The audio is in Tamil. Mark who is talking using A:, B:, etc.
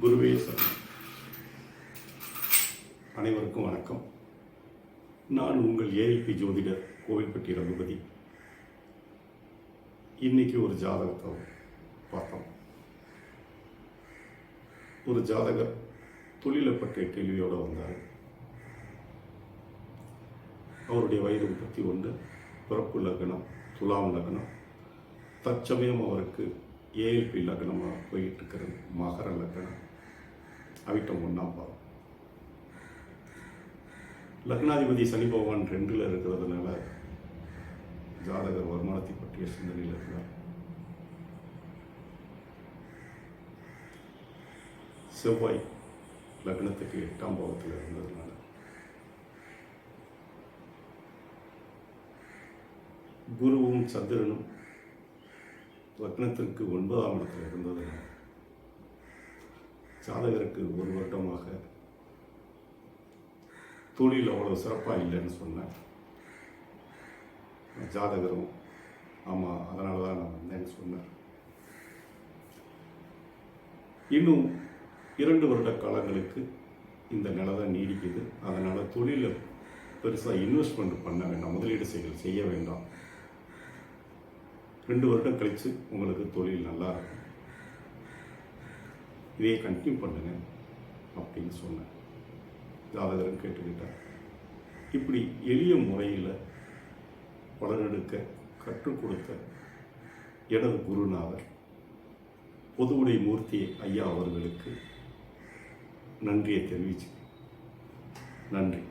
A: குருவே சரணம் அனைவருக்கும் வணக்கம். நான் உங்கள் ஏஎல்பி ஜோதிடர் கோவில்பட்டி ரகுபதி. இன்னைக்கு ஒரு ஜாதகத்தை பார்த்தோம். ஒரு ஜாதகர் தொழிலை பற்றிய கேள்வியோடு வந்தார். அவருடைய வயது முப்பத்தி ஒன்று பிறப்பு லக்னம் துலாம் லக்னம். தற்சமயம் அவருக்கு ஏஎல்பி லக்னமாக போயிட்டு இருக்கிறது மகர லக்னம். அவிட்டம் ஒன்றாம் பாவம் லக்னாதிபதி சனி பகவான் ரெண்டில் இருக்கிறதுனால ஜாதகர் வருமானத்தை பற்றிய சிந்தனையில் இருக்கிறார் செவ்வாய் லக்னத்துக்கு எட்டாம் பாவத்தில் இருந்ததுனால. குருவும் சந்திரனும் லக்னத்திற்கு ஒன்பதாம் இடத்தில் இருந்ததுனால ஜாதகருக்கு ஒரு வருடமாக தொழில் அவ்வளோ சிறப்பாக இல்லைன்னு சொன்னேன். ஜாதகரும் ஆமாம் அதனால தான் நான் வந்தேன்னு சொன்னேன் இன்னும் இரண்டு வருட காலங்களுக்கு இந்த நிலை தான் நீடிக்குது. அதனால் தொழிலில் பெருசாக இன்வெஸ்ட்மெண்ட் பண்ண வேண்டாம் முதலீடு செய்கள் செய்ய வேண்டாம். ரெண்டு வருடம் கழித்து உங்களுக்கு தொழில் நல்லா இருக்கும். இதையே கண்டினியூ பண்ணுங்க அப்படின்னு சொன்னேன் ஜாதகரும் கேட்டுக்கிட்டார். இப்படி எளிய முறையில் வளரெடுக்க கற்றுக் கொடுத்த எனது குருநாதர் பொதுவுடை மூர்த்தி ஐயா அவர்களுக்கு நன்றியை தெரிவிச்சு நன்றி.